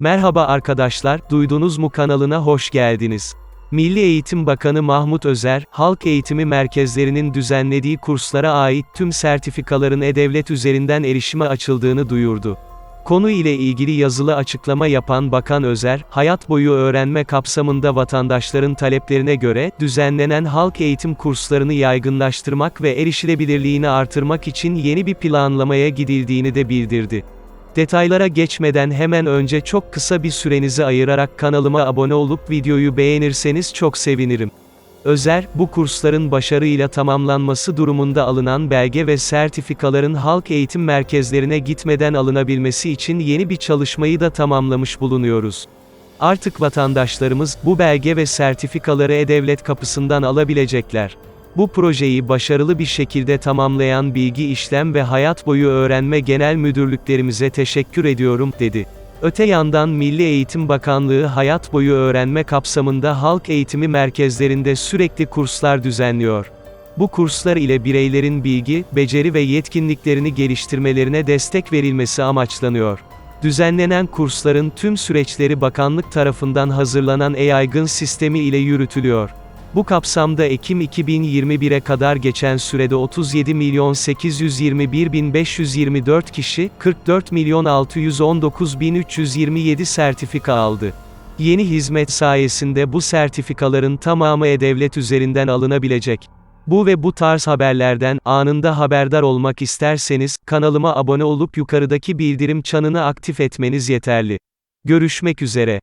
Merhaba arkadaşlar, duydunuz mu kanalına hoş geldiniz. Milli Eğitim Bakanı Mahmut Özer, halk eğitimi merkezlerinin düzenlediği kurslara ait tüm sertifikaların e-devlet üzerinden erişime açıldığını duyurdu. Konu ile ilgili yazılı açıklama yapan Bakan Özer, hayat boyu öğrenme kapsamında vatandaşların taleplerine göre, düzenlenen halk eğitim kurslarını yaygınlaştırmak ve erişilebilirliğini artırmak için yeni bir planlamaya gidildiğini de bildirdi. Detaylara geçmeden hemen önce çok kısa bir sürenizi ayırarak kanalıma abone olup videoyu beğenirseniz çok sevinirim. Özer, bu kursların başarıyla tamamlanması durumunda alınan belge ve sertifikaların halk eğitim merkezlerine gitmeden alınabilmesi için yeni bir çalışmayı da tamamlamış bulunuyoruz. Artık vatandaşlarımız, bu belge ve sertifikaları E-Devlet kapısından alabilecekler. Bu projeyi başarılı bir şekilde tamamlayan Bilgi İşlem ve Hayat Boyu Öğrenme Genel Müdürlüklerimize teşekkür ediyorum, dedi. Öte yandan Milli Eğitim Bakanlığı hayat boyu öğrenme kapsamında halk eğitimi merkezlerinde sürekli kurslar düzenliyor. Bu kurslar ile bireylerin bilgi, beceri ve yetkinliklerini geliştirmelerine destek verilmesi amaçlanıyor. Düzenlenen kursların tüm süreçleri bakanlık tarafından hazırlanan e-yaygın sistemi ile yürütülüyor. Bu kapsamda Ekim 2021'e kadar geçen sürede 37 milyon 821 bin 524 kişi, 44 milyon 619 bin 327 sertifika aldı. Yeni hizmet sayesinde bu sertifikaların tamamı e-devlet üzerinden alınabilecek. Bu ve bu tarz haberlerden anında haberdar olmak isterseniz kanalıma abone olup yukarıdaki bildirim çanını aktif etmeniz yeterli. Görüşmek üzere.